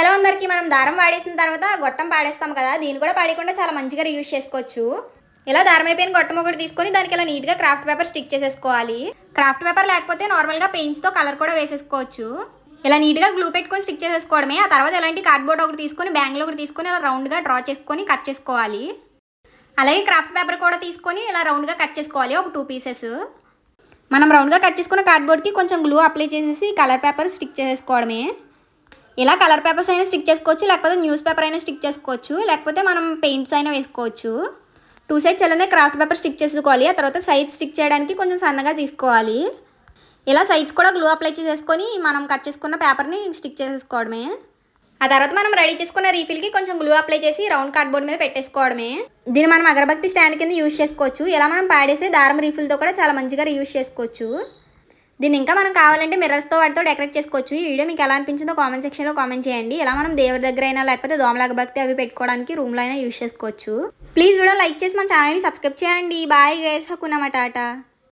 Hello అందరికీ మనం దారం వాడేసిన తర్వాత గొట్టం పాడేస్తాం కదా దీన్ని కూడా పాడేయకుండా చాలా మంచిగా రీయూజ్ చేసుకోవచ్చు. ఇలా దారం అయిపోయిన గొట్టం ఒకటి తీసుకొని దానికి ఇలా నీట్గా క్రాఫ్ట్ పేపర్ స్టిక్ చేసేసుకోవాలి. క్రాఫ్ట్ పేపర్ లేకపోతే నార్మల్గా పెయింట్స్తో కలర్ కూడా వేసేసుకోవచ్చు. ఇలా నీట్గా గ్లూ పెట్టుకొని స్టిక్ చేసేసుకోవడమే. ఆ తర్వాత ఇలాంటి కార్డ్బోర్డ్ ఒకటి తీసుకొని బ్యాంగ్లో ఒకటి తీసుకొని ఇలా రౌండ్గా డ్రా చేసుకొని కట్ చేసుకోవాలి. అలాగే క్రాఫ్ట్ పేపర్ కూడా తీసుకొని ఇలా రౌండ్గా కట్ చేసుకోవాలి ఒక టూ పీసెస్ మనం రౌండ్గా కట్ చేసుకున్న కార్డ్బోర్డ్కి కొంచెం గ్లూ అప్లై చేసేసి కలర్ పేపర్ స్టిక్ చేసేసుకోవడమే. ఇలా కలర్ పేపర్స్ అయినా స్టిక్ చేసుకోవచ్చు లేకపోతే న్యూస్ పేపర్ అయినా స్టిక్ చేసుకోవచ్చు లేకపోతే మనం పెయింట్స్ అయినా వేసుకోవచ్చు. టూ సైడ్స్ ఇలానే క్రాఫ్ట్ పేపర్ స్టిక్ చేసుకోవాలి ఆ తర్వాత సైడ్ స్టిక్ చేయడానికి కొంచెం సన్నగా తీసుకోవాలి. ఇలా సైడ్స్ కూడా గ్లూ అప్లై చేసేసుకొని మనం కట్ చేసుకున్న పేపర్ని స్టిక్ చేసేసుకోవడమే. ఆ తర్వాత మనం రెడీ చేసుకున్న రీఫిల్కి కొంచెం గ్లూ అప్లై చేసి రౌండ్ కార్డ్బోర్డ్ మీద పెట్టేసుకోవడమే. దీన్ని మనం అగరబత్తి స్టాండ్ కింద యూజ్ చేసుకోవచ్చు. ఇలా మనం పాడేసే దారం రీఫిల్తో కూడా చాలా మంచిగా రీయూజ్ చేసుకోవచ్చు. దీన్ని ఇంకా మనం కావాలంటే మిర్రర్స్తో వాటితో డెకరేట్ చేసుకోవచ్చు. ఈ వీడియో మీకు ఎలా అనిపించిందో కామెంట్ సెక్షన్లో కామెంట్ చేయండి. ఇలా మనం దేవుడి దగ్గర అయినా లేకపోతే దోమలాగ భక్తి అవి పెట్టుకోవడానికి రూమ్లో అయినా యూజ్ చేసుకోవచ్చు. ప్లీజ్ వీడియో లైక్ చేసి మన ఛానల్ని సబ్స్క్రైబ్ చేయండి. Bye guys హకున్నమాట